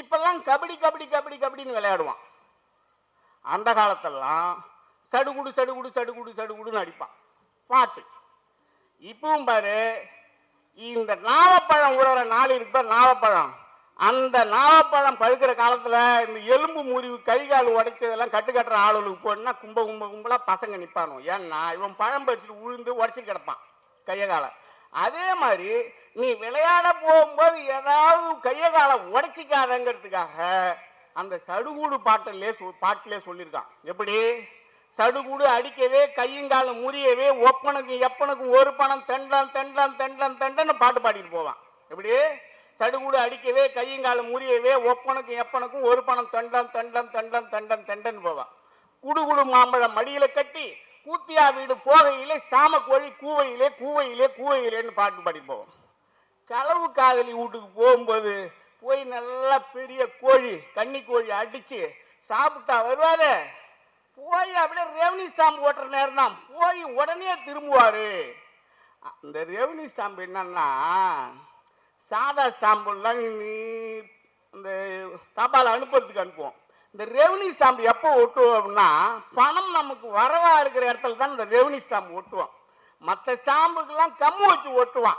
இப்பெல்லாம் கபடி கபடி கபடி கபடின்னு விளையாடுவான். அந்த காலத்தெல்லாம் சடுகுடு சடுகுடு சடுகுடு சடுகுடுன்னு அடிப்பான். பாட்டு இப்பவும் பாரு இந்த நாவப்பழம் உழற நாள் இருக்க நாவப்பழம் அந்த நாவப்பழம் பழுக்கிற காலத்தில் இந்த எலும்பு முறிவு கை கால் உடைச்சதெல்லாம் கட்டு கட்டுற ஆளுகளுக்கு போனா கும்ப கும்ப கும்பலாக பசங்க நிற்பானோ ஏன்னா இவன் பழம் பறிச்சுட்டு உழுந்து உடச்சி கிடப்பான். கையை காலை அதே மாதிரி நீ விளையாட போகும்போது ஏதாவது கைய காலம் உடைச்சிக்காதங்கிறதுக்காக அந்த சடுகுடு பாட்டிலே பாட்டிலே சொல்லியிருக்கான். எப்படி? சடுகுடு அடிக்கவே கையுங்காலம் முறியவே ஒப்பனுக்கும் எப்பனுக்கும் ஒரு பணம் தெண்டன் தெண்டன் தெண்டன் தெண்டன்னு பாட்டு பாடிட்டு போவான். எப்படி? சடுகுடு அடிக்கவே கையுங்காலம் முறியவே ஒப்பனுக்கும் எப்பனுக்கும் ஒரு பணம் தெண்டன் தெண்டன் தெண்டன் தெண்டன் தெண்டன் போவான். குடுகுடு மாம்பழம் மடியில் கட்டி கூத்தியா வீடு போகையிலே சாம கோழி கூவையிலே கூவையிலே கூவையிலேன்னு பாட்டு படிப்போம். களவு காதலி வீட்டுக்கு போகும்போது போய் நல்லா பெரிய கோழி கன்னி கோழி அடித்து சாப்பிட்டா வருவாரு? போய் அப்படியே ரெவன்யூ ஸ்டாம்ப் ஓட்டுற நேரம் தான் போய் உடனே திரும்புவார். அந்த ரெவன்யூ ஸ்டாம்ப் என்னன்னா சாதா ஸ்டாம்புலாம் நீ அந்த தபால் அனுப்புறதுக்கு அனுப்புவோம். இந்த ரெவன்யூ ஸ்டாம்ப் எப்போ ஒட்டுவோம் அப்படின்னா பணம் நமக்கு வரவா இருக்கிற இடத்துல தான் இந்த ரெவன்யூ ஸ்டாம்ப் ஒட்டுவோம். மற்ற ஸ்டாம்புக்கெல்லாம் கம்மு வச்சு ஒட்டுவான்.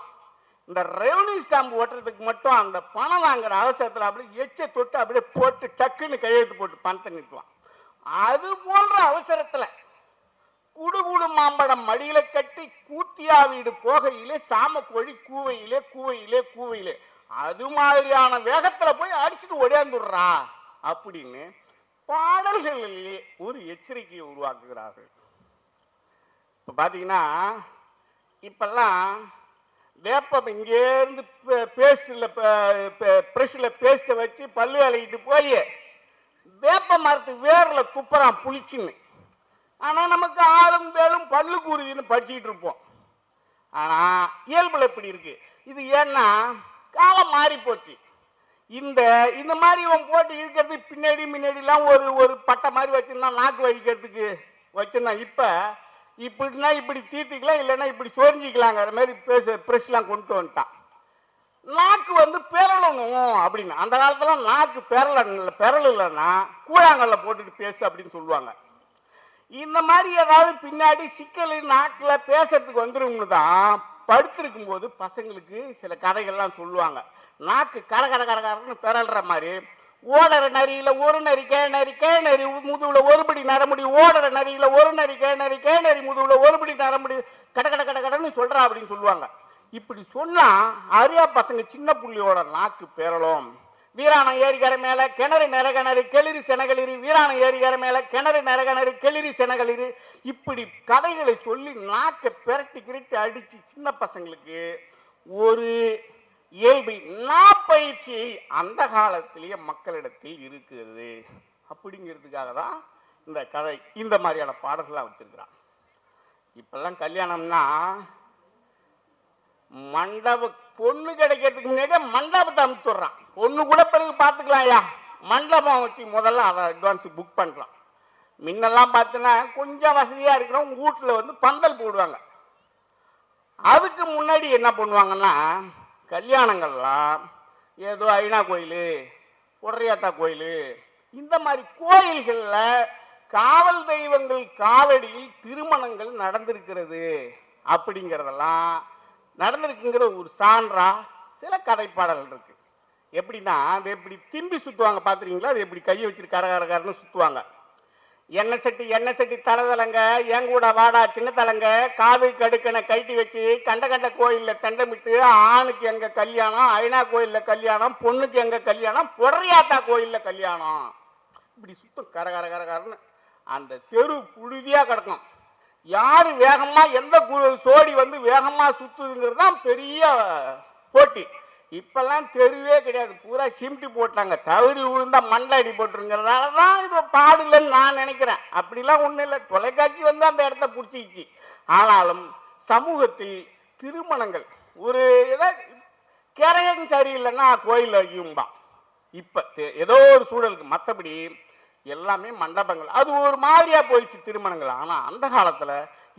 இந்த ரெவன்யூ ஸ்டாம்ப் ஓட்டுறதுக்கு மட்டும் அந்த பணம் வாங்குற அவசரத்தில் அப்படியே எச்சை தொட்டு அப்படியே போட்டு டக்குன்னு கையெழுத்து போட்டு பணத்தை நிறுத்துவான். அது போன்ற அவசரத்தில் குடுகுடு மாம்பழம் மடியில கட்டி கூத்தியா வீடு போகையிலே சாம கோழி கூவையிலே கூவையிலே கூவையிலே. அது மாதிரியான வேகத்தில் போய் அடிச்சுட்டு ஓடியாந்துடுறா அப்படின்னு பாடல்களிலே ஒரு எச்சரிக்கையை உருவாக்குகிறார்கள். இப்போ பார்த்தீங்கன்னா இப்பெல்லாம் வேப்பம் இங்கேருந்து பேஸ்ட்டில் ப்ரெஷ்ஷில் பேஸ்ட்டை வச்சு பல்லு அலைக்கிட்டு போய் வேப்ப மரத்து வேரில் துப்புறான் புளிச்சின்னு. ஆனால் நமக்கு ஆளும் வேலும் பல்லு கூறுதுன்னு படிச்சுக்கிட்டு இருப்போம். ஆனால் இயல்பில் இப்படி இருக்குது இது ஏன்னா காலம் மாறி போச்சு இந்த இந்த மாதிரி இவன் போட்டு இருக்கிறது பின்னாடி முன்னாடிலாம் ஒரு ஒரு பட்டை மாதிரி வச்சுருந்தான் நாக்கு வழிக்கிறதுக்கு வச்சிருந்தான். இப்போ இப்படின்னா இப்படி தீர்த்திக்கலாம் இல்லைன்னா இப்படி சொரிஞ்சிக்கலாங்கிற மாதிரி பேச ப்ரெஷ்லாம் கொண்டு வந்துட்டான். நாக்கு வந்து பெறலணும் அப்படின்னு. அந்த காலத்தில் நாக்கு பெறல பெறலைன்னா இல்லைன்னா கூழாங்கல்ல போட்டுட்டு பேசு அப்படின்னு சொல்லுவாங்க. இந்த மாதிரி ஏதாவது பின்னாடி சிக்கல் நாக்கில் பேசுறதுக்கு வந்துரும்னு தான் படுத்திருக்கும் போது பசங்களுக்கு சில கதைகள்லாம் சொல்லுவாங்க. நாக்கு கர கர கரகரன்னு பிறல்ற மாதிரி ஓடற நரியில ஒரு நரி கே நரி முதுவில் நரி ஒருபடி நரமுடி ஓடற நரியில ஒரு நரி கே நரி முதுவில் நரி ஒருபடி நரமுடி கட கட கட கடன்னு சொல்றா அப்படின்னு சொல்லுவாங்க. இப்படி சொன்னா அரியா பசங்க சின்ன புள்ளியோட நாக்கு பேரலும். வீராணம் ஏரிக்கரை மேல கிணறு நிறகிணறு கெளிரி செனகளிரி வீராணம் ஏரிக்கரை மேல கிணறு நிறகிணறு கெளிரி செனகளிரி இப்படி கதைகளை சொல்லி நாக்கை பிரட்டி கிரட்டி அடிச்சு சின்ன பசங்களுக்கு ஒரு இயல்பை நாப்பயிற்சி அந்த காலத்திலேயே மக்களிடத்தில் இருக்கிறது. அப்படிங்கிறதுக்காக தான் இந்த கதை இந்த மாதிரியான பாடல்கள்லாம் வச்சிருக்கிறான். இப்பெல்லாம் கல்யாணம்னா மண்டப பொண்ணு கிடைக்கிறதுக்கு முன்னாடியே மண்டபத்தை அமுத்துடுறான். பொண்ணு கூட பிறகு பார்த்துக்கலாம் ஐயா. மண்டபம் வச்சு முதல்ல அதை அட்வான்ஸ் புக் பண்ணுறான் முன்னெல்லாம் பார்த்தீங்கன்னா கொஞ்சம் வசதியாக இருக்கிறவங்க வீட்டில் வந்து பந்தல் போடுவாங்க. அதுக்கு முன்னாடி என்ன பண்ணுவாங்கன்னா கல்யாணங்கள்லாம் ஏதோ ஐநா கோயில் புடரியாத்தா கோயில் இந்த மாதிரி கோயில்களில் காவல் தெய்வங்கள் காவடியில் திருமணங்கள் நடந்திருக்கிறது. அப்படிங்கிறதெல்லாம் நடந்திருக்குங்கிற ஒரு சான்றா சில கதைப்பாடல் இருக்கு. எப்படின்னா அது எப்படி திரும்பி சுற்றுவாங்க பார்த்துருக்கீங்களா அது எப்படி கையை வச்சுட்டு கர சுற்றுவாங்க எண்ணெய் சட்டி எண்ணெய் சட்டி தலதலங்க என் கூட வாடா சின்ன தலங்க காது கடுக்கனை கைட்டி வச்சு கண்ட கண்ட கோயிலில் தண்டமிட்டு ஆணுக்கு எங்கள் கல்யாணம் ஐநா கோயிலில் கல்யாணம் பொண்ணுக்கு எங்கள் கல்யாணம் பொடரியாத்தா கோயிலில் கல்யாணம். இப்படி சுத்தம் கர கர அந்த தெரு புழுதியாக கிடக்கும். யார் வேகமாக எந்த கு- சோடி வந்து வேகமாக சுற்றுதுங்கிறது தான் பெரிய போட்டி. இப்பெல்லாம் தெருவே கிடையாது. பூரா சிமிட்டி போட்டாங்க. தவறி விழுந்தா மண்டை அடி போட்டுருங்கிறதால தான் இது பாடலன்னு நான் நினைக்கிறேன். அப்படிலாம் ஒன்றும் இல்லை. தொலைக்காட்சி வந்து அந்த இடத்த பிடிச்சிக்கிச்சு. ஆனாலும் சமூகத்தில் திருமணங்கள் ஒரு ஏதோ கிரையம் சரியில்லைன்னா கோயில் வைக்கும்பா. இப்போ ஏதோ ஒரு சூழலுக்கு மற்றபடி எல்லாமே மண்டபங்கள். அது ஒரு மாதிரியாக போயிடுச்சு திருமணங்கள். ஆனால் அந்த காலத்தில்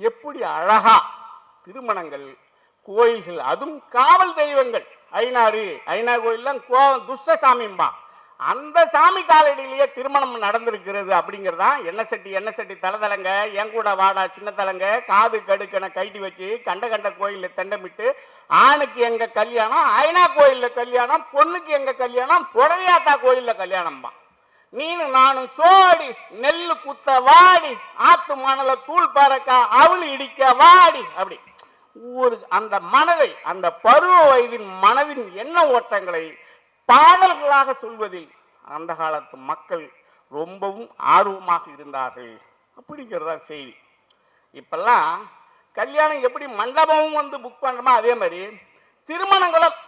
எப்படி அழகா திருமணங்கள் கோயில்கள் அதுவும் காவல் தெய்வங்கள். ஐநாறு ஐநா கோயில்லாம் கோ துஷ்டசாமிம்பா அந்த சாமி காலடியிலேயே திருமணம் நடந்திருக்கிறது அப்படிங்கிறதா? என்ன செட்டி என்ன செட்டி தலதலங்க என் கூட வாடா சின்ன தலைங்க காது கடுக்கனை கைட்டி வச்சு கண்ட கண்ட கோயிலில் தண்டமிட்டு ஆணுக்கு எங்கள் கல்யாணம் ஐநா கோயிலில் கல்யாணம் பொண்ணுக்கு எங்கள் கல்யாணம் புடவையாத்தா கோயிலில் கல்யாணம்பா. நீனு நானும் சோடி நெல்லு குத்த வாடி ஆத்து மணல தூள் பறக்க அவளு இடிக்க வாடி அப்படி. ஒரு அந்த மனதை அந்த பருவ வயதின் மனதின் எண்ண ஓட்டங்களை பாடல்களாக சொல்வதில் அந்த காலத்து மக்கள் ரொம்பவும் ஆர்வமாக இருந்தார்கள். அப்படிங்கிறதா செய்தி. இப்பெல்லாம் கல்யாணம் எப்படி மண்டபமும் வந்து புக் பண்ணுறோமோ அதே மாதிரி திருமணங்களும்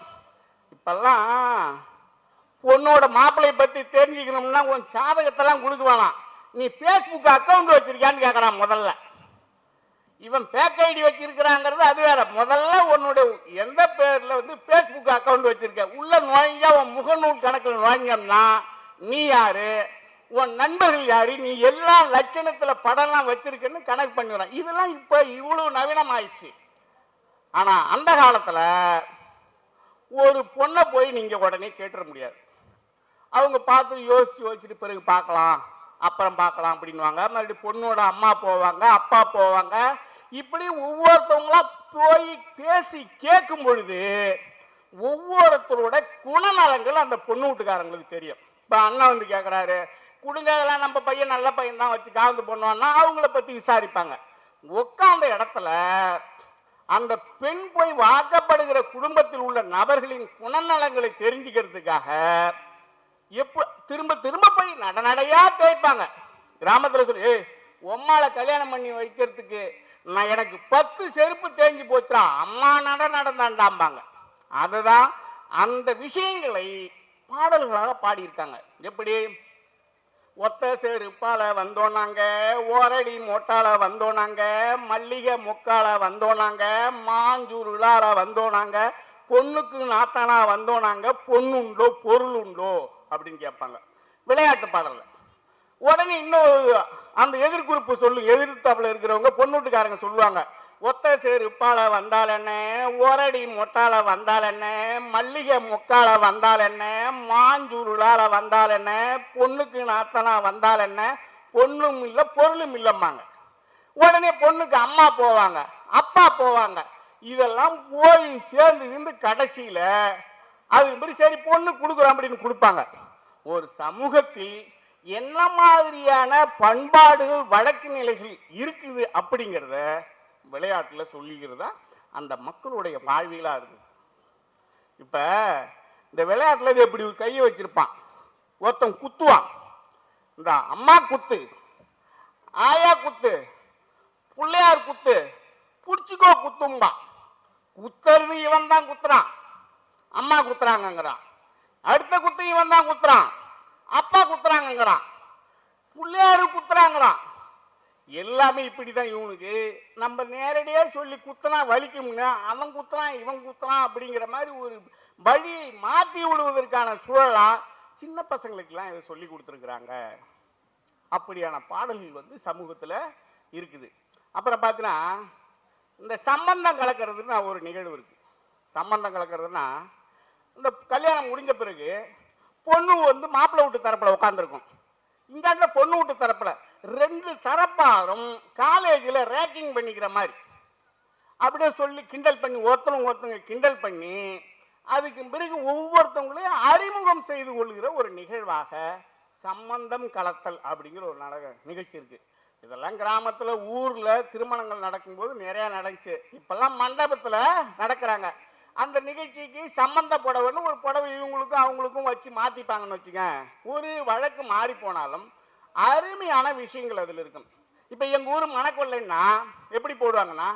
இப்பெல்லாம் பொண்ணோட மாப்பிள்ளையை பற்றி தெரிஞ்சுக்கணும்னா உன் சாதகத்தெல்லாம் கொடுக்க வேணாம் நீ ஃபேஸ்புக் அக்கௌண்ட் வச்சிருக்கியான்னு கேட்குறான் முதல்ல. இவன் ஃபேக் ஐடி வச்சிருக்கிறாங்கிறது அது வேற. முதல்ல உன்னுடைய எந்த பேர்ல வந்து ஃபேஸ்புக் அக்கௌண்ட் வச்சிருக்க? உள்ள நுழைஞ்சா உன் முகநூல் கணக்கில் நுழைஞ்சோம்னா நீ யாரு? உன் நண்பர்கள் யாரு? நீ எல்லா லட்சணத்துல படம்லாம் வச்சிருக்கன்னு கணக்கு பண்ணிடுறான். இதெல்லாம் இப்போ இவ்வளவு நவீனம் ஆயிடுச்சு ஆனா அந்த காலத்துல ஒரு பொண்ணை போய் நீங்க உடனே கேட்டுற முடியாது. அவங்க பார்த்து யோசிச்சு யோசிச்சுட்டு பிறகு பார்க்கலாம். அப்புறம் பார்க்கலாம் அப்படின்வாங்க மறுபடியும் பொண்ணோட அம்மா போவாங்க அப்பா போவாங்க. இப்படி ஒவ்வொருத்தவங்களா போய் பேசி கேட்கும் பொழுது ஒவ்வொருத்தரோட குணநலங்கள் அந்த பொண்ணு வீட்டுக்காரங்களுக்கு தெரியும். இப்போ அண்ணன் வந்து கேட்குறாரு கொடுங்க இதெல்லாம் நம்ம பையன் நல்ல பையன் தான் வச்சு காந்து பண்ணுவான்னா அவங்கள பற்றி விசாரிப்பாங்க. உட்காந்த இடத்துல அந்த பெண் போய் வாக்கப்படுகிற குடும்பத்தில் உள்ள நபர்களின் குணநலங்களை தெரிஞ்சுக்கிறதுக்காக எப்போ திரும்ப திரும்ப போய் நடநடையா கேட்பாங்க. கிராமத்தில் சொல்லி ஏய் உம்மாவை கல்யாணம் பண்ணி வைக்கிறதுக்கு நான் எனக்கு பத்து செருப்பு தேஞ்சு போச்சுடா அம்மா நட நடந்தாண்டாம்பாங்க. அதுதான் அந்த விஷயங்களை பாடல்களாக பாடியிருக்காங்க. எப்படி? ஒத்த செருப்பால வந்தோனாங்க ஓரடி மொட்டால வந்தோனாங்க மல்லிகை முக்கால வந்தோனாங்க மாஞ்சூருளால வந்தோனாங்க பொண்ணுக்கு நாத்தானா வந்தோனாங்க பொண்ணுண்டோ பொருள் உண்டோ அப்படின்னு கேட்பாங்க. விளையாட்டு பாடல்ல. உடனே இன்னொரு அந்த எதிர்குறிப்பு சொல்லு எதிர்த்தாப்புல இருக்கிறவங்க பொண்ணுட்டுக்காரங்க சொல்லுவாங்க ஒத்த செருப்பால வந்தால் என்ன? ஓரடி மொட்டால வந்தால் என்ன? மல்லிகை முக்கால வந்தால் என்ன? மாஞ்சூருளால வந்தால் என்ன? பொண்ணுக்கு நாத்தனா வந்தால் என்ன? பொண்ணும் இல்லை பொருளும் இல்லைம்பாங்க. உடனே பொண்ணுக்கு அம்மா போவாங்க அப்பா போவாங்க. இதெல்லாம் போய் சேர்ந்து இருந்து கடைசியில அது மாதிரி சரி பொண்ணு கொடுக்குறோம் அப்படின்னு கொடுப்பாங்க. ஒரு சமூகத்தில் என்ன மாதிரியான பண்பாடுகள் வழக்கு நிலைகள் இருக்குது அப்படிங்கிறத விளையாட்டில் சொல்லிக்கிறதா அந்த மக்களுடைய வாழ்வியலாக இருக்குது இப்போ இந்த விளையாட்டில் இது எப்படி ஒரு கையை வச்சிருப்பான். ஒருத்தன் குத்துவான். இந்த அம்மா குத்து ஆயா குத்து பிள்ளையார் குத்து பிடிச்சிக்கோ குத்தும்பா குத்துறது இவன் தான் குத்துறான். அம்மா குத்துறாங்கங்கிறான். அடுத்த குத்து இவன் தான் குத்துறான். அப்பா குத்துறாங்கங்கிறான். பிள்ளையாரு குத்துறாங்கிறான் எல்லாமே இப்படி தான் இவனுக்கு. நம்ம நேரடியாக சொல்லி குத்துனா வலிக்கும்னு அவன் குத்துறான் இவன் குத்துறான் அப்படிங்கிற மாதிரி ஒரு வழியை மாற்றி விடுவதற்கான சூழலாக சின்ன பசங்களுக்கெல்லாம் இதை சொல்லி கொடுத்துருக்குறாங்க. அப்படியான பாடல்கள் வந்து சமூகத்தில் இருக்குது. அப்புறம் பார்த்தீங்கன்னா இந்த சம்பந்தம் கலக்கிறதுன்னு ஒரு நிகழ்வு இருக்குது சம்பந்தம் கலக்கிறதுனா இந்த கல்யாணம் முடிஞ்ச பிறகு பொண்ணு வந்து மாப்பிள்ளை வீட்டு தரப்பில் உட்காந்துருக்கும் இந்தாண்ட பொண்ணு வீட்டு தரப்பில் ரெண்டு தரப்பாரும் காலேஜில் ரேக்கிங் பண்ணிக்கிற மாதிரி. அப்படியே சொல்லி கிண்டல் பண்ணி ஒருத்தவங்க ஒருத்தவங்க கிண்டல் பண்ணி அதுக்கு பிறகு ஒவ்வொருத்தவங்களையும் அறிமுகம் செய்து கொள்கிற ஒரு நிகழ்வாக சம்பந்தம் கலத்தல் அப்படிங்கிற ஒரு நாடக நிகழ்ச்சி இருக்குது இதெல்லாம் கிராமத்தில் ஊரில் திருமணங்கள் நடக்கும்போது நிறையா நடந்துச்சு. இப்போல்லாம் மண்டபத்தில் நடக்கிறாங்க. அந்த நிகழ்ச்சிக்கு சம்பந்த புடவைன்னு ஒரு புடவை இவங்களுக்கும் அவங்களுக்கும் வச்சு மாற்றிப்பாங்கன்னு வச்சுக்க ஒரு வழக்கு மாறி போனாலும் அருமையான விஷயங்கள் அதில் இருக்கும். இப்போ எங்கள் ஊர் மணக்கொள்ளைன்னா எப்படி போடுவாங்கன்னா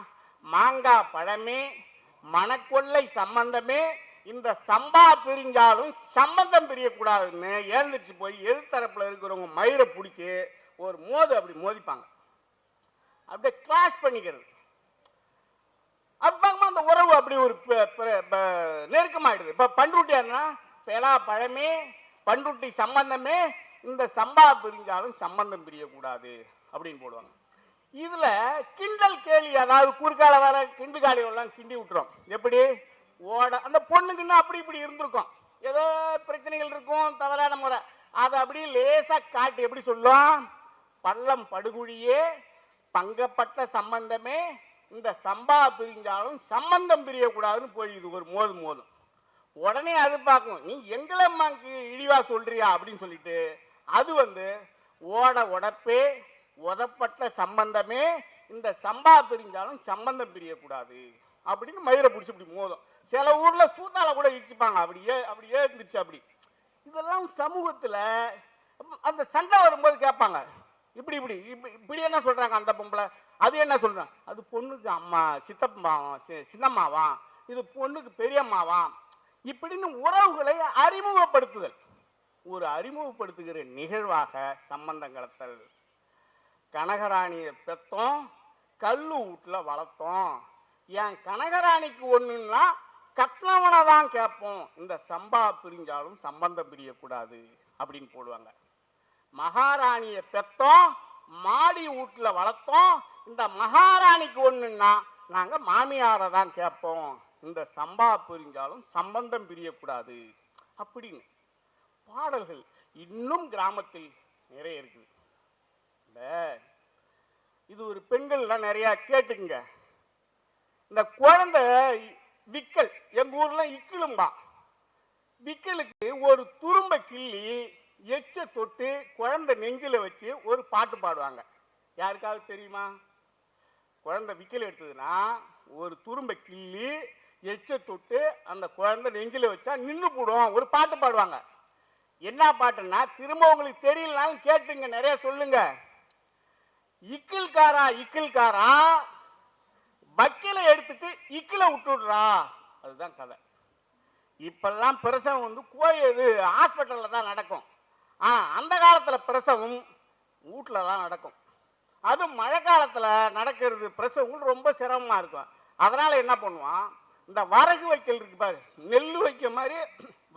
மாங்காய் பழமே மணக்கொள்ளை சம்பந்தமே இந்த சம்பா பிரிஞ்சாலும் சம்பந்தம் பிரியக்கூடாதுன்னு எழுந்திரிச்சு போய் எதிர்த்தரப்பில் இருக்கிறவங்க மயிரை பிடிச்சி ஒரு மோது அப்படி மோதிப்பாங்க. அப்படியே கிளாஸ் பண்ணிக்கிறது. அப்பாங்கம்மா அந்த உறவு அப்படி ஒரு ப- ப- ப- நெருக்கமாயிடுது. இப்போ பண்ருட்டியாருன்னா பெலா பழமே பண்ருட்டி சம்பந்தமே இந்த சம்பா பிரிஞ்சாலும் சம்பந்தம் பிரியக்கூடாது அப்படின்னு போடுவாங்க. இதில் கிண்டல் கேலி அதாவது குறுக்கால வர கிண்டு காலிகள்லாம் கிண்டி விட்டுரும். எப்படி? ஓட அந்த பொண்ணுக்குன்னா அப்படி இப்படி இருந்திருக்கும். ஏதோ பிரச்சனைகள் இருக்கும் தவறான முறை. அதை அப்படியே லேசாக காட்டி எப்படி சொல்லும்? பள்ளம் படுகுழியே பங்கப்பட்ட சம்பந்தமே இந்த சம்பா பிரிஞ்சாலும் சம்பந்தம் பிரியக்கூடாதுன்னு போயிடுது ஒரு மோதும் மோதும். உடனே அது பார்க்கும் நீ எங்களம்மாக்கு இழிவா சொல்றியா? அப்படின்னு சொல்லிட்டு அது வந்து ஓட உடப்பே உதப்பட்ட சம்பந்தமே இந்த சம்பா பிரிஞ்சாலும் சம்பந்தம் பிரியக்கூடாது அப்படின்னு மயிரை பிடிச்சி இப்படி மோதும். சில ஊரில் சூத்தால கூட இடிச்சுப்பாங்க அப்படியே அப்படியே இருந்துச்சு அப்படி. இதெல்லாம் சமூகத்தில் அந்த சண்டை வரும்போது கேட்பாங்க இப்படி இப்படி இப்படி இப்படி என்ன சொல்கிறாங்க அந்த பொம்பளை? அது என்ன சொல்றாங்க அது பொண்ணுக்கு அம்மா சித்தப்பாவாம் சி- சின்னம்மாவாம் இது பொண்ணுக்கு பெரியம்மாவாம் இப்படின்னு உறவுகளை அறிமுகப்படுத்துதல். ஒரு அறிமுகப்படுத்துகிற நிகழ்வாக சம்பந்தம் கடத்தல் கனகராணியை பெத்தோம் கல்லு வீட்டில் வளர்த்தோம். என் கனகராணிக்கு ஒன்றுன்னா கட்டினவனை தான் கேட்போம். இந்த சம்பா பிரிஞ்சாலும் சம்பந்தம் பிரியக்கூடாது அப்படின்னு போடுவாங்க. மகாராணியை பெத்தோம் மாடி வீட்டில் வளர்த்தோம் இந்த மகாராணிக்கு ஒன்றுன்னா நாங்கள் மாமியாரை தான் கேட்போம். இந்த சம்பா புரிஞ்சாலும் சம்பந்தம் பிரியக்கூடாது. அப்படின்னு. பாடல்கள் இன்னும் கிராமத்தில் நிறைய இருக்குது. இந்த இது ஒரு பெண்கள்லாம் நிறையா கேட்டுக்குங்க. இந்த குழந்தை விக்கல் எங்கள் ஊரில் இக்கிலும்பா விக்கலுக்கு ஒரு துரும்ப கிள்ளி எச்ச தொட்டு குழந்தை நெஞ்சில் வச்சு ஒரு பாட்டு பாடுவாங்க. யாருக்காவது தெரியுமா? குழந்தை விக்கல் எடுத்ததுன்னா ஒரு துரும்பை கிள்ளி எச்ச தொட்டு அந்த குழந்தை நெஞ்சில் வச்சா நின்று போடும். ஒரு பாட்டு பாடுவாங்க. என்ன பாட்டுன்னா திரும்ப உங்களுக்கு தெரியலனாலும் கேட்டுங்க நிறைய சொல்லுங்க. இக்கில்காரா இக்கில்காரா வக்கீலை எடுத்துட்டு இக்கில விட்டுடுறா. அதுதான் கதை. இப்பெல்லாம் பிரசவம் வந்து கோயது ஹாஸ்பிட்டலில் தான் நடக்கும். ஆ அந்த காலத்தில் பிரசவம் வீட்டில் தான் நடக்கும். அதுவும் மழை காலத்தில் நடக்கிறது பிரசவம் ரொம்ப சிரமமாக இருக்கும். அதனால் என்ன பண்ணுவான்? இந்த வரகு வைக்கல் இருக்கு பாரு நெல் வைக்க மாதிரி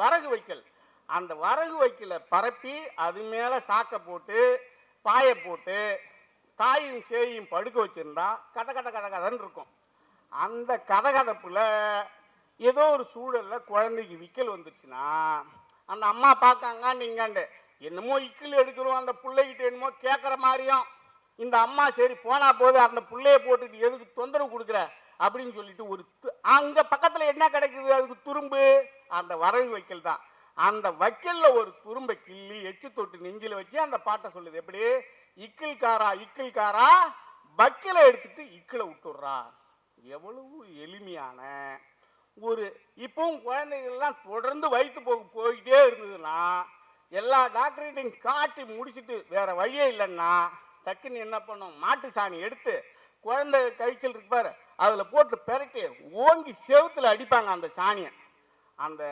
வரகு வைக்கல். அந்த வரகு வைக்கல பரப்பி அது மேலே சாக்கை போட்டு பாயை போட்டு தாயும் சேயும் படுக்க வச்சுருந்தா கட கத கத கதன்னு இருக்கும். அந்த கதகதப்பில் ஏதோ ஒரு சூழலில் குழந்தைக்கு விக்கல் வந்துருச்சுன்னா அந்த அம்மா பார்க்காங்க நீங்காண்டு என்னமோ இக்கில் எடுக்கிறோம் அந்த பிள்ளைகிட்ட என்னமோ கேட்குற மாதிரியும் இந்த அம்மா சரி போனா போது அந்த பிள்ளைய போட்டுட்டு எதுக்கு தொந்தரவு கொடுக்குற? அப்படின்னு சொல்லிட்டு ஒரு து- அங்க பக்கத்துல என்ன கிடைக்குது? அதுக்கு துரும்பு. அந்த வரகு வைக்கல் தான். அந்த வைக்கல்ல ஒரு துரும்பை கிள்ளி எச்சு தொட்டு நெஞ்சில வச்சு அந்த பாட்டை சொல்லுது. எப்படி? இக்கில்காரா இக்கில்காரா வக்கீலை எடுத்துட்டு இக்கில விட்டுடுறா. எவ்வளவு எளிமையான ஒரு இப்பவும் குழந்தைகள்லாம் தொடர்ந்து வயிற்று போக போய்கிட்டே இருந்ததுன்னா எல்லா டாக்டர்கிட்டையும் காட்டி முடிச்சுட்டு வேற வழியே இல்லைன்னா டக்குன்னு என்ன பண்ணும்? மாட்டு சாணி எடுத்து குழந்தை கழிச்சல் இருப்பார் அதில் போட்டு பெரட்டி ஓங்கி செவுத்தில் அடிப்பாங்க அந்த சாணியை. அந்த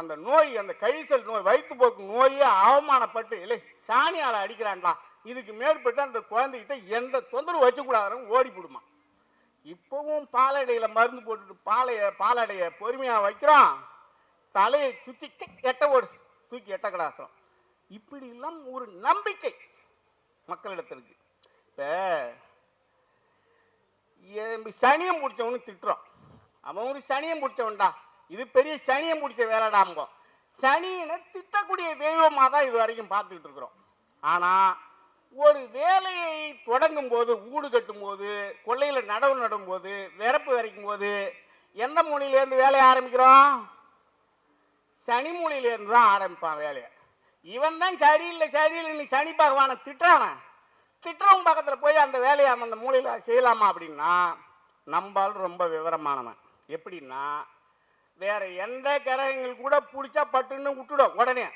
அந்த நோய் அந்த கழிச்சல் நோய் வயிற்றுப்போக்கு நோயே அவமானப்பட்டு இல்லை சாணியால் அடிக்கிறான்டா. இதுக்கு மேற்பட்டு அந்த குழந்தைகிட்ட எந்த தொந்தரவு வச்சுக்கூடாதுன்னு ஓடி போடுமா. இப்போவும் பாலடையில் மருந்து போட்டுட்டு பாலைய பாலடைய பொறுமையாக வைக்கிறோம். தலையை சுற்றி எட்ட ஓடு தூக்கி எட்ட கடாசம் இப்படி எல்லாம் ஒரு நம்பிக்கை. மக்களிடத்தில் இருக்கு இப்போ சனியம் பிடிச்சவனு திட்டுறோம் அவன் ஒரு சனியம் பிடிச்சவன்டா. இது பெரிய சனியம் பிடிச்ச வேலைடாம்போ சனியனை திட்டக்கூடிய தெய்வமாக தான் இது வரைக்கும் பார்த்துக்கிட்டு இருக்கிறோம். ஆனால் ஒரு வேலையை தொடங்கும் போது ஊடு கட்டும் போது கொள்ளையில் நடவு நடும் போது விறப்பு வரைக்கும் போது எந்த மூலையிலேருந்து வேலையை ஆரம்பிக்கிறோம்? சனி மூலையிலேருந்து தான் ஆரம்பிப்பான் வேலையை. இவன் தான் சரியில்லை சரியில்லை நீ சனி பகவானை திட்டுறான. திட்டுறவன் பக்கத்தில் போய் அந்த வேலையை அந்த மூலையில் செய்யலாமா அப்படின்னா நம்பால் ரொம்ப விவரமானவன். எப்படின்னா வேற எந்த கிரகங்கள் கூட பிடிச்சா பட்டுன்னு விட்டுடும் உடனே.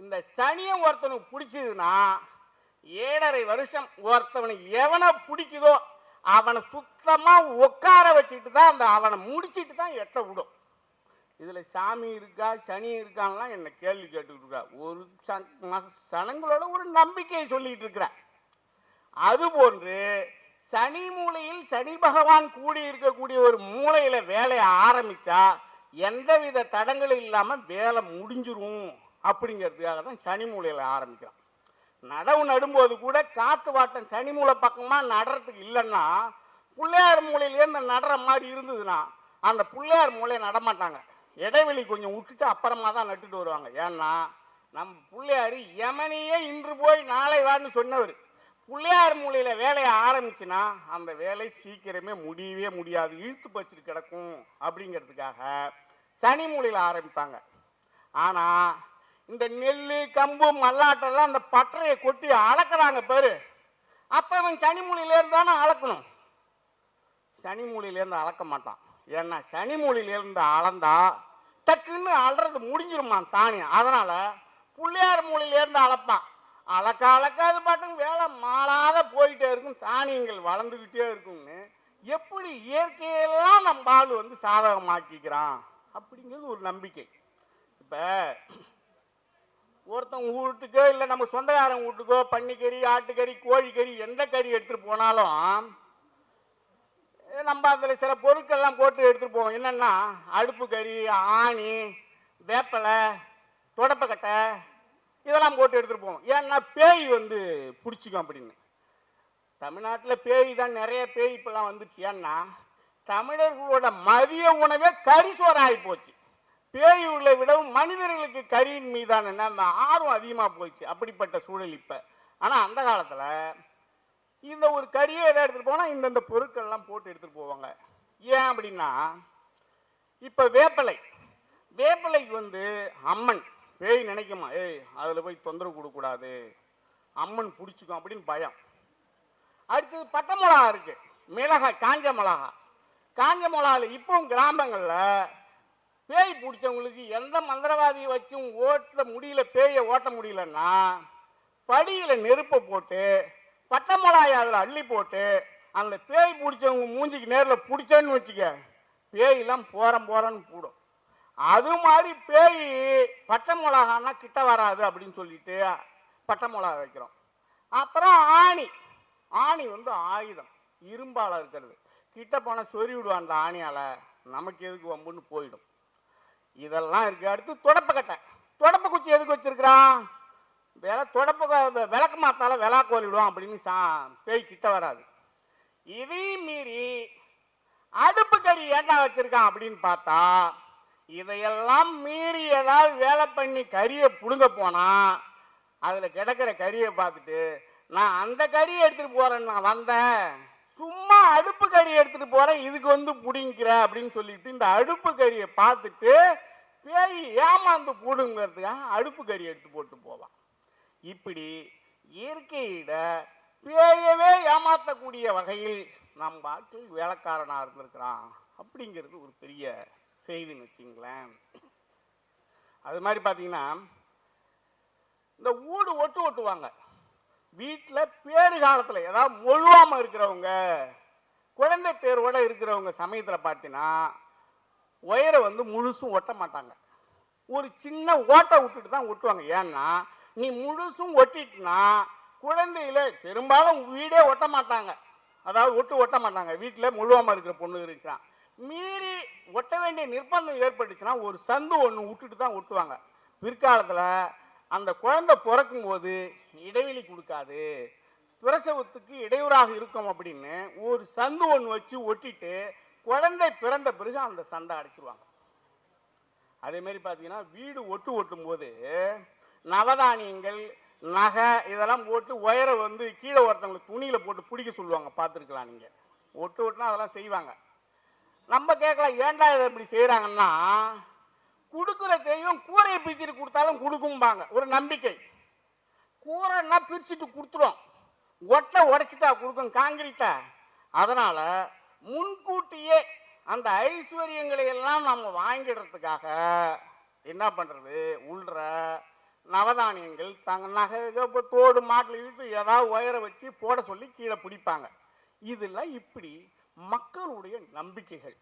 இந்த சனியை ஒருத்தனுக்கு பிடிச்சதுன்னா ஏழரை வருஷம் ஒருத்தவனுக்கு எவனை பிடிக்குதோ அவனை சுத்தமாக உட்கார வச்சுட்டு தான் அந்த அவனை முடிச்சிட்டு தான் எட்ட விடும். இதில் சாமி இருக்கா சனி இருக்கான்லாம் என்னை கேள்வி கேட்டுக்கிட்டு இருக்கா. ஒரு சனங்களோட ஒரு நம்பிக்கையை சொல்லிகிட்டு இருக்கிறேன் அதுபோன்று சனி மூலையில் சனி பகவான் கூடி இருக்கக்கூடிய ஒரு மூளையில் வேலையை ஆரம்பித்தா எந்தவித தடங்களும் இல்லாமல் வேலை முடிஞ்சிரும் அப்படிங்கிறதுக்காக தான் சனி மூலையில் ஆரம்பிக்கிறான். நடவு நடும்போது கூட காற்று வாட்டம் சனி மூலை பக்கமாக நடுறதுக்கு இல்லைன்னா பிள்ளையார் மூலையிலேருந்து நடுற மாதிரி இருந்ததுன்னா அந்த பிள்ளையார் மூலையை நடமாட்டாங்க இடைவெளி கொஞ்சம் விட்டுட்டு அப்புறமா தான் நட்டுட்டு வருவாங்க. ஏன்னா நம் பிள்ளையார் யமனியே இன்று போய் நாளை வான்னு சொன்னவர். பிள்ளையார் மூலையில் வேலையை ஆரம்பிச்சுன்னா அந்த வேலை சீக்கிரமே முடியவே முடியாது. இழுத்து பச்சிட்டு கிடக்கும் அப்படிங்கிறதுக்காக சனி மூலையில் ஆரம்பிப்பாங்க. ஆனால் இந்த நெல் கம்பு மல்லாட்டெல்லாம் அந்த பட்டறையை கொட்டி அளக்குறாங்க பாரு. அப்போ அவன் சனி மூலையிலேருந்து தானே அளக்கணும். சனி மூலையிலேருந்து அளக்க மாட்டான். ஏன்னா சனி மூலையிலேருந்து அளந்தால் டக்குன்னு அலறது முடிஞ்சிருமா தானே? அதனால் பிள்ளையார் மூலையிலேருந்து அளப்பான் அளக்க அளக்க அது வேலை மாறாத போயிட்டே இருக்கும். தானியங்கள் வளர்ந்துக்கிட்டே இருக்கும்னு எப்படி இயற்கையெல்லாம் நம்ம ஆள் வந்து சாதகமாக்கிக்கிறான் அப்படிங்கிறது ஒரு நம்பிக்கை. இப்போ ஒருத்தன் வீட்டுக்கோ இல்லை நம்ம சொந்தக்காரன் வீட்டுக்கோ பன்னிக்கறி ஆட்டுக்கறி கோழிக்கறி எந்த கறி எடுத்துகிட்டு போனாலும் நம்ம அதில் சில பொருட்கள்லாம் போட்டு எடுத்துகிட்டு போவோம். என்னென்னா அடுப்பு கறி ஆணி வேப்பலை தொடப்பக்கட்டை இதெல்லாம் போட்டு எடுத்துகிட்டு போவோம். ஏன்னா பேய் வந்து பிடிச்சிக்கும் அப்படின்னு. தமிழ்நாட்டில் பேய் தான் நிறைய பேய் இப்போல்லாம் வந்துச்சு ஏன்னா தமிழர்களோட மதிய உணவே கறி சோறாகி போச்சு. பேய் உள்ள விடவும் மனிதர்களுக்கு கரியின் மீதான நம்ம ஆர்வம் அதிகமாக போச்சு. அப்படிப்பட்ட சூழல் இப்போ. ஆனால் அந்த காலத்தில் இந்த ஒரு கறியை எதை எடுத்துகிட்டு போனால் இந்தந்த பொருட்கள்லாம் போட்டு எடுத்துகிட்டு போவாங்க. ஏன் அப்படின்னா இப்போ வேப்பலை. வேப்பலைக்கு வந்து அம்மன் பேய் நினைக்குமா? ஏய் அதில் போய் தொந்தரவு கொடுக்கக்கூடாது. அம்மன் பிடிச்சிக்கும் அப்படின்னு பயம். அடுத்தது பட்டை மிளகா இருக்குது மிளகாய் காஞ்ச மிளகா. காஞ்ச மிளகாவில் இப்போவும் கிராமங்களில் பேய் பிடிச்சவங்களுக்கு எந்த மந்திரவாதியை வச்சும் ஓட்ட முடியல பேயை ஓட்ட முடியலன்னா படியில் நெருப்பை போட்டு பட்டை மிளகாய் அதில் அள்ளி போட்டு அந்த பேய் பிடிச்சவங்க மூஞ்சிக்கு நேரில் பிடிச்சேன்னு வச்சுக்க பேயெல்லாம் போகிறோம் போகிறேன்னு கூடும் அது மாதிரி பேய் பட்டை மிளகான்னா கிட்ட வராது அப்படின்னு சொல்லிட்டு பட்டை மிளகா வைக்கிறோம். அப்புறம் ஆணி. ஆணி வந்து ஆயுதம். இரும்பால் இருக்கிறது. கிட்ட போனால் சொறி விடுவான் அந்த ஆணியால். நமக்கு எதுக்கு வம்புன்னு போயிடும். இதெல்லாம் இருக்குது அடுத்து தொடப்பக்கட்டை. தொடப்ப குச்சி எதுக்கு வச்சிருக்கிறான் வில தொடப்ப விளக்கு மாத்தால விளா கோலிவிடும் அப்படின்னு சா பேய் கிட்ட வராது. இதையும் மீறி அடுப்பு கறி ஏண்டா வச்சுருக்கான் அப்படின்னு பார்த்தா இதையெல்லாம் மீறி ஏதாவது வேலை பண்ணி கறியை பிடுங்க போனால் அதில் கிடக்கிற கறியை பார்த்துட்டு நான் அந்த கறியை எடுத்துகிட்டு போகிறேன்னு நான் வந்தேன். சும்மா அடுப்பு கறி எடுத்துகிட்டு போகிறேன் இதுக்கு வந்து பிடிங்கிற அப்படின்னு சொல்லிட்டு இந்த அடுப்பு கறியை பார்த்துட்டு பேய் ஏமாந்து போடுங்கிறதுக்காக அடுப்பு கறி எடுத்து போட்டு போவான் இப்படி இயற்கையிட பேயவே ஏமாற்றக்கூடிய வகையில் நம் பாட்டில் வேலைக்காரனாக இருந்திருக்கிறான் அப்படிங்கிறது ஒரு பெரிய செய்தின்னு வச்சுங்களேன். அது மாதிரி பார்த்தீங்கன்னா இந்த ஊடு ஒட்டு ஒட்டுவாங்க. வீட்டில் பேறு காலத்தில் ஏதாவது மொழுவாமல் இருக்கிறவங்க குழந்தை பேரோட இருக்கிறவங்க சமயத்தில் பார்த்தீங்கன்னா ஒயரை வந்து முழுசும் ஒட்ட மாட்டாங்க. ஒரு சின்ன ஓட்டை விட்டுட்டு தான் ஒட்டுவாங்க. ஏன்னா நீ முழுசும் ஒட்டிட்டுனா குழந்தையில பெரும்பாலும் வீடே ஒட்ட மாட்டாங்க. அதாவது ஒட்டு ஒட்ட மாட்டாங்க. வீட்டில் முழுவாமல் இருக்கிற பொண்ணு இருந்துச்சுன்னா. மீறி ஒட்ட வேண்டிய நிர்பந்தம் ஏற்பட்டுச்சுன்னா ஒரு சந்து ஒன்று விட்டுட்டு தான் ஒட்டுவாங்க. பிற்காலத்தில் அந்த குழந்தை பிறக்கும் போது இடைவெளி கொடுக்காது. பிரசவத்துக்கு இடையூறாக இருக்கும் அப்படின்னு ஒரு சந்து ஒன்று வச்சு ஒட்டிட்டு குழந்தை பிறந்த பிறகு அந்த சந்தை அடைச்சிருவாங்க. அதே மாதிரி பார்த்தீங்கன்னா வீடு ஒட்டு ஒட்டும் போது நவதானியங்கள் நகை இதெல்லாம் போட்டு ஒயரை வந்து கீழே ஒருத்தவங்களுக்கு துணியில் போட்டு பிடிக்க சொல்லுவாங்க. பார்த்துருக்கலாம் நீங்கள் ஒட்டு ஒட்டுனா அதெல்லாம் செய்வாங்க. நம்ம கேட்கலாம் ஏன்டா இதை இப்படி செய்கிறாங்கன்னா கொடுக்குற தெய்வம் கூரையை பிரிச்சுட்டு கொடுத்தாலும் கொடுக்கும்பாங்க. ஒரு நம்பிக்கை. கூரைன்னா பிரிச்சுட்டு கொடுத்துரும். ஒட்டை உடைச்சிட்டா கொடுக்கும் காங்கிரீட்டா. அதனால் முன்கூட்டியே அந்த ஐஸ்வர்யங்களை எல்லாம் நம்ம வாங்கிடுறதுக்காக என்ன பண்ணுறது உள்ற நவதானியங்கள் தங்க நகை இப்போ தோடு மாட்டில் இழுத்து ஏதாவது உயர வச்சு போட சொல்லி கீழே பிடிப்பாங்க. இதெல்லாம் இப்படி மக்களுடைய நம்பிக்கைகள்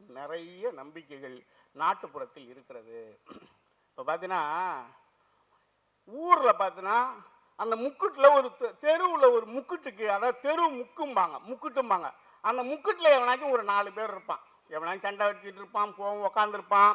நிறைய நம்பிக்கைகள் நாட்டுப்புறத்தில் இருக்கிறது. இப்போ பார்த்தீங்கன்னா ஊரில் பார்த்தீங்கன்னா அந்த முக்குட்டில் ஒரு தெருவில் ஒரு முக்குட்டுக்கு அதாவது தெரு முக்கும்பாங்க முக்குட்டும்பாங்க. அந்த முக்குட்டில் எவனாச்சும் ஒரு நாலு பேர் இருப்பான். எவனாச்சும் சண்டை வச்சுக்கிட்டு இருப்பான் போவோம் உக்காந்துருப்பான்.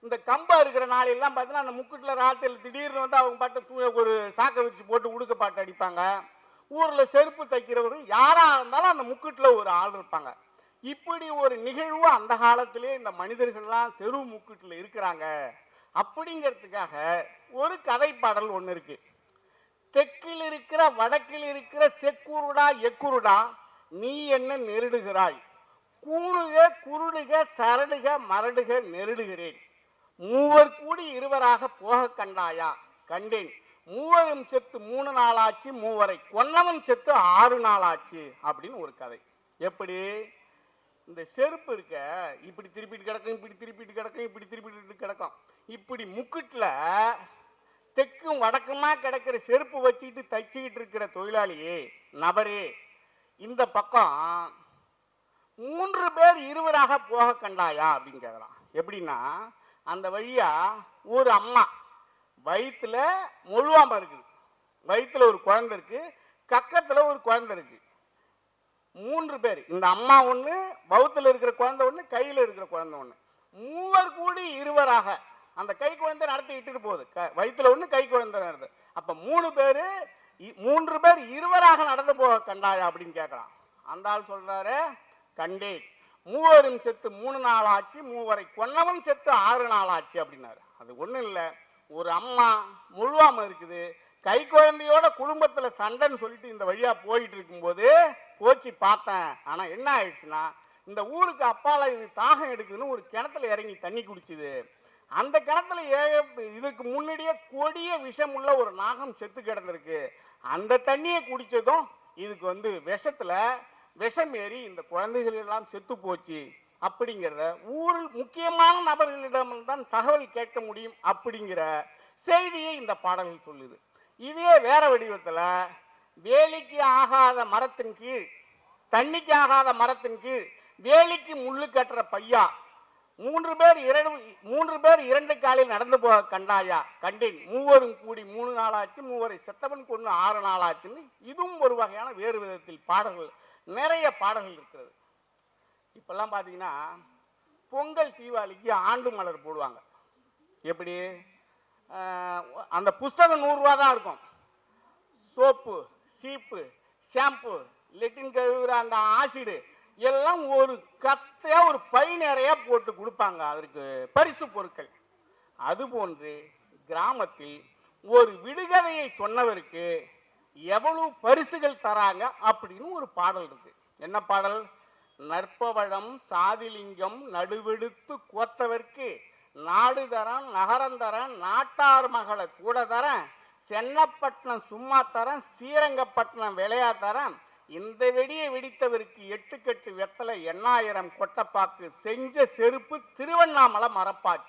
இந்த கம்பா இருக்கிற நாளையெல்லாம் பார்த்தீங்கன்னா அந்த முக்குட்டில் ராத்திரியில் திடீர்னு வந்து அவங்க பாட்டு ஒரு சாக்கை வச்சு போட்டு உடுக்க பாட்டு அடிப்பாங்க. ஊரில் செருப்பு தைக்கிறவர் யாராக இருந்தாலும் அந்த முக்குட்டில் ஒரு ஆள் இருப்பாங்க. இப்படி ஒரு நிகழ்வு அந்த காலத்திலே இந்த மனிதர்கள்லாம் தெரு முக்குட்டில் இருக்கிறாங்க. அப்படிங்கிறதுக்காக ஒரு கதை பாடல் ஒன்று இருக்கு. தெற்கில் இருக்கிற வடக்கில் இருக்கிற செக்குருடா எக்குருடா நீ என்ன நெருடுகிறாய்? கூணுக குருடுக சரடுக மரடுக நெருடுகிறேன். மூவர் கூடி இருவராக போக கண்டாயா? கண்டேன். மூவரும் செத்து மூணு நாளாச்சு மூவரை கொன்னவன் செத்து ஆறு நாளாச்சு அப்படின்னு ஒரு கதை. எப்படி? இந்த செருப்பு இருக்க இப்படி திருப்பிட்டு கிடக்கும் இப்படி திருப்பிட்டு கிடக்கும் இப்படி திருப்பிட்டு கிடக்கும். இப்படி முக்குட்டில் தெற்கும் வடக்குமா கிடக்கிற செருப்பு வச்சுக்கிட்டு தைச்சிக்கிட்டு இருக்கிற தொழிலாளியே நபரே இந்த பக்கம் மூன்று பேர் இருவராக போக கண்டாயா அப்படின்னு கேட்குறான் எப்படின்னா அந்த வழியா ஒரு அம்மா. வயிற்றில் முழுவாம்பா இருக்குது. வயிற்றுல ஒரு குழந்தை இருக்குது கக்கத்தில் ஒரு குழந்தை இருக்குது மூன்று பேர். இந்த அம்மா ஒன்று பௌத்தில் இருக்கிற குழந்தை ஒன்று கையில் இருக்கிற குழந்தை ஒன்று மூவர் கூடி இருவராக. அந்த கை குழந்தை நடத்தி இட்டுட்டு போகுது. க வயிற்றுல ஒன்று கை குழந்தை நடந்து. அப்போ மூணு பேர் மூன்று பேர் இருவராக நடந்து போக கண்டாயா அப்படின்னு கேட்குறான் அந்த ஆள் சொல்கிறாரு கண்டேன். மூவரும் செத்து மூணு நாள் ஆச்சு மூவரை கொன்னவன் செத்து ஆறு நாள் ஆச்சு அப்படின்னாரு. அது ஒன்றும் இல்லை. ஒரு அம்மா முழுவாம இருக்குது. கை குழந்தையோட குடும்பத்தில் சண்டைன்னு சொல்லிட்டு இந்த வழியாக போயிட்டு இருக்கும்போது போச்சு பார்த்தேன். ஆனால் என்ன ஆயிடுச்சுன்னா இந்த ஊருக்கு அப்பால இது தாகம் எடுக்குதுன்னு ஒரு கிணத்துல இறங்கி தண்ணி குடிச்சுது. அந்த கிணத்துல ஏ இதுக்கு முன்னாடியே கொடிய விஷம் உள்ள ஒரு நாகம் செத்து கிடந்திருக்கு. அந்த தண்ணியை குடித்ததும் இதுக்கு வந்து விஷத்தில் விஷம் ஏறி இந்த குழந்தைகள் எல்லாம் செத்து போச்சு அப்படிங்கிறத ஊரில் முக்கியமான நபர்களிடம்தான் தகவல் கேட்க முடியும் அப்படிங்கிற செய்தியை இந்த பாடல் சொல்லுது. இதே வேற வடிவத்தில் வேலிக்கு ஆகாத மரத்தின் கீழ் தண்ணிக்கு ஆகாத மரத்தின் கீழ் வேலிக்கு முள்ளு கட்டுற பையா மூன்று பேர் இரண்டு மூன்று பேர் இரண்டு காலில் நடந்து போக கண்டாயா? கண்டேன். மூவரும் கூடி மூணு நாளாச்சு மூவரை செத்தவன் கொண்டு ஆறு நாளாச்சுன்னு. இதுவும் ஒரு வகையான வேறு விதத்தில் பாடல்கள். நிறைய பாடல்கள் இருக்கிறது. இப்பெல்லாம் பார்த்தீங்கன்னா பொங்கல் தீபாவளிக்கு ஆண்டு மலர் போடுவாங்க. எப்படி? அந்த புஸ்தகம் நூறுரூவா தான் இருக்கும். சோப்பு சீப்பு ஷாம்பு லெட்டின் கழுவுற அந்த ஆசிடு எல்லாம் ஒரு கத்தையாக ஒரு பை நிறைய போட்டு கொடுப்பாங்க. அதற்கு பரிசு பொருட்கள். அதுபோன்று கிராமத்தில் ஒரு விடுகதையை சொன்னவருக்கு எவ்வளவு பரிசுகள் தராங்க அப்படின்னு ஒரு பாடல் இருக்கு. என்ன பாடல்? நற்பவழம் சாதிலிங்கம் நடுவெடுத்து கோத்தவர்க்கு நாடு தரேன் நகரம் தரேன் நாட்டார் மகளை கூட தரேன் சென்னப்பட்டினம் சும்மா தரேன் ஸ்ரீரங்கப்பட்டினம் விளையா தரேன். இந்த வெடியை வெடித்தவருக்கு எட்டு கட்டு வெத்தலை எண்ணாயிரம் கொட்டப்பாக்கு செஞ்ச செருப்பு திருவண்ணாமலை மரப்பாச்சு.